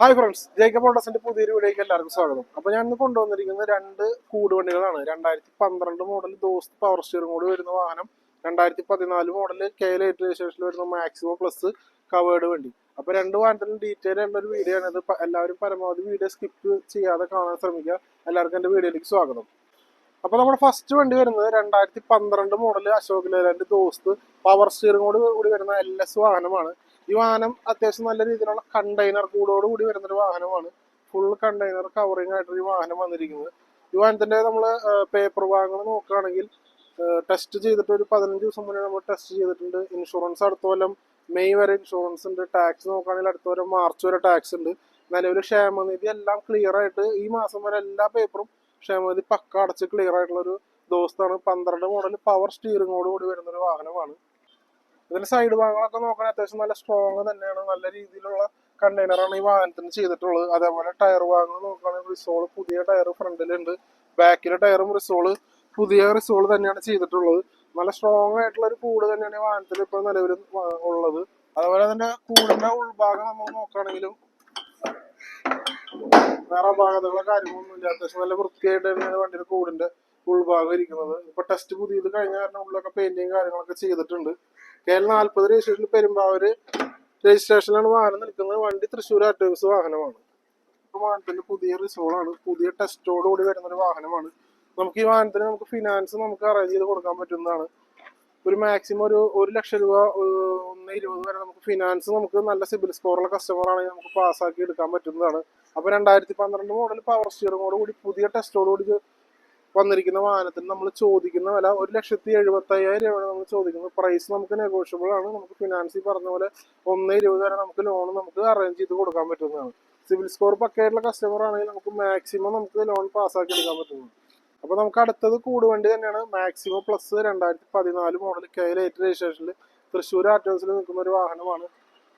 Hi friends Jacob ഓട്ടസിന്റെ പുതിയൊരു വീഡിയോയ്ക്ക് എല്ലാവർക്കും സ്വാഗതം. അപ്പൊ ഞാൻ ഇന്ന് കൊണ്ടുവന്നിരിക്കുന്നത് രണ്ട് കൂടുവണ്ടികളാണ്. രണ്ടായിരത്തി പന്ത്രണ്ട് മോഡൽ ദോസ്ത് പവർ സ്റ്റിയറും കൂടി വരുന്ന വാഹനം. രണ്ടായിരത്തി പതിനാല് മോഡൽ കെ എയ്റ്റ് രജിസ്ട്രേഷനിൽ വരുന്ന മാക്സിമം പ്ലസ് കവേർഡ് വണ്ടി. അപ്പൊ രണ്ട് വാഹനത്തിനും ഡീറ്റെയിൽ ആയിട്ടുള്ള ഒരു വീഡിയോ ആണ്. ഇത് എല്ലാവരും പരമാവധി വീഡിയോ സ്കിപ്പ് ചെയ്യാതെ കാണാൻ ശ്രമിക്കുക. എല്ലാവർക്കും എന്റെ വീഡിയോയിലേക്ക് സ്വാഗതം. അപ്പൊ നമ്മുടെ ഫസ്റ്റ് വണ്ടി വരുന്നത് രണ്ടായിരത്തി പന്ത്രണ്ട് മോഡൽ അശോക് ലേലാൻഡ് ദോസ്ത് പവർ സ്റ്റിയറും കൂടി കൂടി വരുന്ന എൽ എസ് വാഹനമാണ്. ഈ വാഹനം അത്യാവശ്യം നല്ല രീതിയിലുള്ള കണ്ടെയ്നർ കൂടോട് കൂടി വരുന്ന ഒരു വാഹനമാണ്. ഫുൾ കണ്ടെയ്നർ കവറിങ് ആയിട്ടൊരു വാഹനം വന്നിരിക്കുന്നത്. ഈ വാഹനത്തിന്റെ നമ്മൾ പേപ്പർ ഭാഗങ്ങൾ നോക്കുകയാണെങ്കിൽ ടെസ്റ്റ് ചെയ്തിട്ട് ഒരു പതിനഞ്ച് ദിവസം മുന്നേ നമ്മൾ ടെസ്റ്റ് ചെയ്തിട്ടുണ്ട്. ഇൻഷുറൻസ് അടുത്ത കൊല്ലം മെയ് വരെ ഇൻഷുറൻസ് ഉണ്ട്. ടാക്സ് നോക്കുകയാണെങ്കിൽ അടുത്ത വരെ മാർച്ച് വരെ ടാക്സ് ഉണ്ട്. നിലവിൽ ക്ഷേമനിധി എല്ലാം ക്ലിയർ ആയിട്ട് ഈ മാസം വരെ എല്ലാ പേപ്പറും ക്ഷേമനിധി പക്ക അടച്ച് ക്ലിയർ ആയിട്ടുള്ള ഒരു ദോസ്താണ് പന്ത്രണ്ട് മോഡൽ പവർ സ്റ്റീറിംഗോട് കൂടി വരുന്ന ഒരു വാഹനമാണ്. ഇതിന്റെ സൈഡ് ഭാഗങ്ങളൊക്കെ നോക്കണേ അത്യാവശ്യം നല്ല സ്ട്രോങ് തന്നെയാണ്. നല്ല രീതിയിലുള്ള കണ്ടെയ്നറാണ് ഈ വാഹനത്തിന് ചെയ്തിട്ടുള്ളത്. അതേപോലെ ടയർ ഭാഗങ്ങൾ നോക്കുകയാണെങ്കിൽ റിസോൾ പുതിയ ടയർ ഫ്രണ്ടിലുണ്ട്. ബാക്കിലെ ടയറും റിസോൾ പുതിയ റിസോൾ തന്നെയാണ് ചെയ്തിട്ടുള്ളത്. നല്ല സ്ട്രോങ് ആയിട്ടുള്ള ഒരു കൂട് തന്നെയാണ് ഈ വാഹനത്തിൽ ഇപ്പോൾ നിലവിൽ ഉള്ളത്. അതുപോലെ തന്നെ കൂടിന്റെ ഉൾഭാഗം നമ്മൾ നോക്കുകയാണെങ്കിലും വേറെ അപാകതകളോ കാര്യങ്ങളൊന്നും ഇല്ല അത്യാവശ്യം നല്ല വൃത്തിയായിട്ട് തന്നെയാണ് വണ്ടിയുടെ കൂടിന്റെ ഉൾഭാഗം ഇരിക്കുന്നത്. ഇപ്പൊ ടെസ്റ്റ് പുതിയത് കഴിഞ്ഞ കാരണം ഉള്ളിലൊക്കെ പെയിന്റിങ് കാര്യങ്ങളൊക്കെ ചെയ്തിട്ടുണ്ട്. കെ എൽ നാല്പത് രജിസ്ട്രേഷനിൽ പെരുമ്പാവൂര് രജിസ്ട്രേഷനിലാണ് വാഹനം നിൽക്കുന്നത്. വണ്ടി തൃശ്ശൂർ ആർട്ടിവ്സ് വാഹനമാണ്. ഇപ്പൊ വാഹനത്തിന്റെ പുതിയ റിസോളാണ്. പുതിയ ടെസ്റ്റോട് കൂടി വരുന്ന ഒരു വാഹനമാണ്. നമുക്ക് ഈ വാഹനത്തിന് നമുക്ക് ഫിനാൻസ് നമുക്ക് അറേഞ്ച് ചെയ്ത് കൊടുക്കാൻ പറ്റുന്നതാണ്. ഒരു മാക്സിമം ഒരു ഒരു ലക്ഷം രൂപ ഒന്ന് ഇരുപത് വരെ നമുക്ക് ഫിനാൻസ് നമുക്ക് നല്ല സിബിൽ സ്കോറുള്ള കസ്റ്റമർ ആണെങ്കിൽ നമുക്ക് പാസ്സാക്കി എടുക്കാൻ പറ്റുന്നതാണ്. അപ്പൊ രണ്ടായിരത്തി പന്ത്രണ്ട് മോഡൽ പവർ സ്റ്റിയറിംഗോട് കൂടി പുതിയ ടെസ്റ്റോട് കൂടി ഇത് വന്നിരിക്കുന്ന വാഹനത്തിന് നമ്മൾ ചോദിക്കുന്ന വില ഒരു ലക്ഷത്തി എഴുപത്തി അയ്യായിരം രൂപയാണ് നമ്മൾ ചോദിക്കുന്നത്. പ്രൈസ് നമുക്ക് നെഗോഷ്യബിൾ ആണ്. നമുക്ക് ഫിനാൻസിൽ പറഞ്ഞ പോലെ ഒന്ന് ഇരുപത് വരെ നമുക്ക് ലോൺ നമുക്ക് അറേഞ്ച് ചെയ്ത് കൊടുക്കാൻ പറ്റുന്നതാണ്. സിവിൽ സ്കോർ പക്കയായിട്ടുള്ള കസ്റ്റമർ ആണെങ്കിൽ നമുക്ക് മാക്സിമം നമുക്ക് ലോൺ പാസ്സാക്കി എടുക്കാൻ പറ്റുന്നത് അപ്പൊ നമുക്ക് അടുത്തത് കൂടുവണ്ടി തന്നെയാണ്. മാക്സിമം പ്ലസ് രണ്ടായിരത്തി പതിനാല് മോഡൽ കെ ലൈറ്റ് രജിസ്ട്രേഷനിൽ തൃശ്ശൂർ ആറ്റോസിൽ നിൽക്കുന്ന ഒരു വാഹനമാണ്.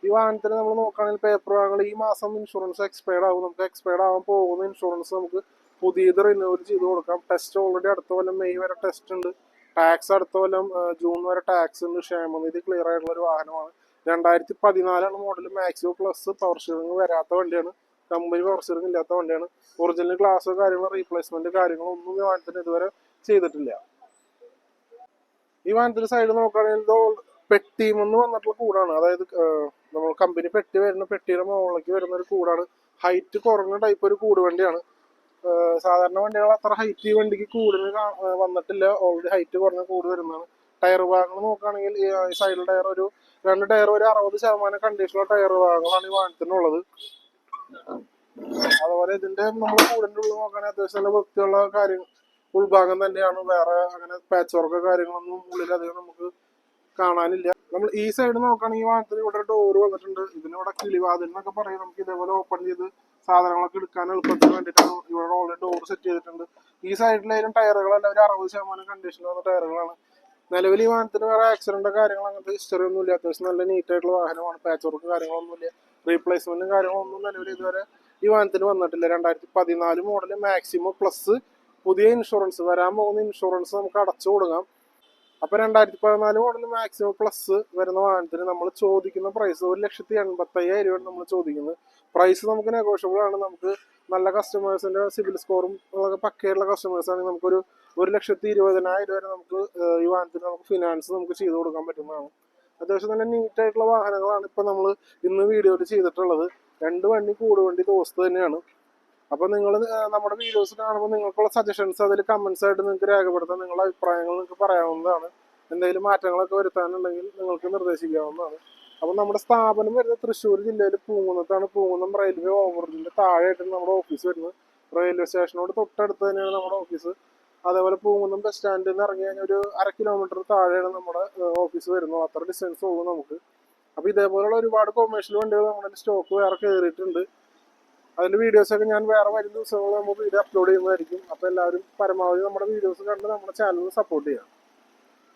ഈ വാഹനത്തിന് നമ്മൾ നോക്കുകയാണെങ്കിൽ പേപ്പർ വാങ്ങൽ ഈ മാസം ഇൻഷുറൻസ് എക്സ്പയർഡ് ആകും നമുക്ക് എക്സ്പയർഡ് ആവാൻ പോകുന്ന ഇൻഷുറൻസ് നമുക്ക് പുതിയത് റിന്യൂവൽ ചെയ്ത് കൊടുക്കാം. ടെസ്റ്റ് ഓൾറെഡി അടുത്ത കൊല്ലം മെയ് വരെ ടെസ്റ്റ് ഉണ്ട്. ടാക്സ് അടുത്ത കൊല്ലം ജൂൺ വരെ ടാക്സ് ഉണ്ട്. ക്ഷേമനിധി ക്ലിയർ ആയിട്ടുള്ള ഒരു വാഹനമാണ്. രണ്ടായിരത്തി പതിനാലാണ് model maximum plus power steering വരാത്ത വണ്ടിയാണ്. കമ്പനി പവർ സ്റ്റിയറിംഗ് ഇല്ലാത്ത വണ്ടിയാണ്. ഒറിജിനൽ ഗ്ലാസ് കാര്യങ്ങളോ റീപ്ലേസ്മെന്റ് കാര്യങ്ങളോ ഒന്നും ഈ വാഹനത്തിന് ഇതുവരെ ചെയ്തിട്ടില്ല. ഈ വാഹനത്തിന്റെ സൈഡ് നോക്കുകയാണെങ്കിൽ all പെട്ടിമെന്ന് വന്നിട്ടുള്ള കൂടാണ്. അതായത് നമ്മൾ കമ്പനി പെട്ടി വരുന്ന പെട്ടിയുടെ മുകളിലേക്ക് വരുന്ന ഒരു കൂടാണ്. ഹൈറ്റ് കുറഞ്ഞ ടൈപ്പ് ഒരു കൂട് വണ്ടിയാണ്. സാധാരണ വണ്ടികൾ അത്ര ഹൈറ്റ് ഈ വണ്ടിക്ക് കൂടുതൽ വന്നിട്ടില്ല. ഓൾറെഡി ഹൈറ്റ് കുറഞ്ഞ കൂടി വരുന്നതാണ് ടയർ ഭാഗങ്ങൾ നോക്കുകയാണെങ്കിൽ ഈ സൈഡിൽ ടയർ ഒരു രണ്ട് ടയർ ഒരു അറുപത് ശതമാനം കണ്ടീഷനുള്ള ടയർ ഭാഗങ്ങളാണ് ഈ വാഹനത്തിനുള്ളത്. അതുപോലെ ഇതിന്റെ നമ്മൾ കൂടിന്റെ ഉള്ളിൽ നോക്കുകയാണെങ്കിൽ അത്യാവശ്യം നല്ല വൃത്തിയുള്ള കാര്യം ഉൾഭാഗം തന്നെയാണ്. വേറെ അങ്ങനെ പാച്ച് വർക്ക് കാര്യങ്ങളൊന്നും ഉള്ളിൽ അധികം നമുക്ക് കാണാനില്ല. നമ്മൾ ഈ സൈഡ് നോക്കുകയാണെങ്കിൽ ഈ വാഹനത്തിന് ഇവിടെ ഡോർ വന്നിട്ടുണ്ട്. ഇതിനിവിടെ കിളിവാതിൽ എന്നൊക്കെ പറയും. നമുക്ക് ഇതേപോലെ ഓപ്പൺ ചെയ്ത് സാധനങ്ങളൊക്കെ എടുക്കാൻ എളുപ്പത്തിന് വേണ്ടിയിട്ടാണ് ഇവിടെ ഓൾറെഡി ഡോർ സെറ്റ് ചെയ്തിട്ടുണ്ട്. ഈ സൈഡിലായാലും ടയറുകളെല്ലാം ഒരു അറുപത് ശതമാനം കണ്ടീഷൻ വന്ന ടയറുകളാണ് നിലവിൽ ഈ വാഹനത്തിന് വേറെ ആക്സിഡന്റ് കാര്യങ്ങൾ അങ്ങനത്തെ ഹിസ്റ്ററി ഒന്നും ഇല്ല. അത്യാവശ്യം നല്ല നീറ്റ് ആയിട്ടുള്ള വാഹനമാണ്. പാച്ച് വർക്ക് കാര്യങ്ങളൊന്നും ഇല്ല. റീപ്ലേസ്മെന്റും കാര്യങ്ങളൊന്നും നിലവിൽ ഇതുവരെ ഈ വാഹനത്തിന് വന്നിട്ടില്ല. രണ്ടായിരത്തി പതിനാല് മോഡൽ മാക്സിമം പ്ലസ് പുതിയ ഇൻഷുറൻസ് വരാൻ പോകുന്ന ഇൻഷുറൻസ് നമുക്ക് അടച്ചു കൊടുക്കാം. അപ്പൊ രണ്ടായിരത്തി പതിനാല് മോഡൽ മാക്സിമം പ്ലസ് വരുന്ന വാഹനത്തിന് നമ്മൾ ചോദിക്കുന്ന പ്രൈസ് ഒരു ലക്ഷത്തി എൺപത്തി അയ്യായിരം രൂപയാണ് നമ്മൾ ചോദിക്കുന്നത്. പ്രൈസ് നമുക്ക് നെഗോഷ്യബിൾ ആണ്. നമുക്ക് നല്ല കസ്റ്റമേഴ്സിന്റെ സിവിൽ സ്കോറും പക്കയുള്ള കസ്റ്റമേഴ്സ് ആണെങ്കിൽ നമുക്കൊരു ഒരു ലക്ഷത്തി ഇരുപതിനായിരം വരെ നമുക്ക് ഈ വാഹനത്തിന് നമുക്ക് ഫിനാൻസ് നമുക്ക് ചെയ്തു കൊടുക്കാൻ പറ്റുന്നതാണ്. അത്യാവശ്യം നല്ല നീറ്റ് ആയിട്ടുള്ള വാഹനങ്ങളാണ് ഇപ്പൊ നമ്മൾ ഇന്ന് വീഡിയോയിൽ ചെയ്തിട്ടുള്ളത്. രണ്ട് വണ്ടി കൂടുവണ്ടി ദോസ്ത് തന്നെയാണ്. അപ്പൊ നിങ്ങൾ നമ്മുടെ വീഡിയോസ് കാണുമ്പോൾ നിങ്ങൾക്കുള്ള സജഷൻസ് അതിൽ കമൻസ് ആയിട്ട് നിങ്ങൾക്ക് രേഖപ്പെടുത്താം നിങ്ങളുടെ അഭിപ്രായങ്ങൾ നിങ്ങൾക്ക് പറയാവുന്നതാണ്. എന്തെങ്കിലും മാറ്റങ്ങളൊക്കെ വരുത്താനുണ്ടെങ്കിൽ നിങ്ങൾക്ക് നിർദ്ദേശിക്കാവുന്നതാണ്. അപ്പോൾ നമ്മുടെ സ്ഥാപനം വരുന്നത് തൃശ്ശൂർ ജില്ലയിൽ പൂങ്കുന്നത്താണ് പൂങ്കുന്നം റെയിൽവേ ഓവർബ്രിഡ്ജിന്റെ താഴെയായിട്ടാണ് നമ്മുടെ ഓഫീസ് വരുന്നത്. റെയിൽവേ സ്റ്റേഷനോട് തൊട്ടടുത്ത് തന്നെയാണ് നമ്മുടെ ഓഫീസ് അതേപോലെ പൂങ്കുന്നം ബസ് സ്റ്റാൻഡിൽ നിന്ന് ഇറങ്ങി കഴിഞ്ഞാൽ ഒരു അര കിലോമീറ്റർ താഴെയാണ് നമ്മുടെ ഓഫീസ് വരുന്നത്. അത്ര ഡിസ്റ്റൻസ് ഉള്ളൂ നമുക്ക്. അപ്പോൾ ഇതേപോലുള്ള ഒരുപാട് കൊമേഴ്ഷ്യൽ വണ്ടികൾ നമ്മുടെ സ്റ്റോക്ക് വേറെ കയറിയിട്ടുണ്ട് അതിന്റെ വീഡിയോസ് ഒക്കെ ഞാൻ വേറെ വരും ദിവസങ്ങളിൽ നമുക്ക് വീഡിയോ അപ്ലോഡ് ചെയ്യുന്നതായിരിക്കും. അപ്പൊ എല്ലാവരും പരമാവധി നമ്മുടെ വീഡിയോസ് കണ്ട് നമ്മുടെ ചാനൽ സപ്പോർട്ട് ചെയ്യാം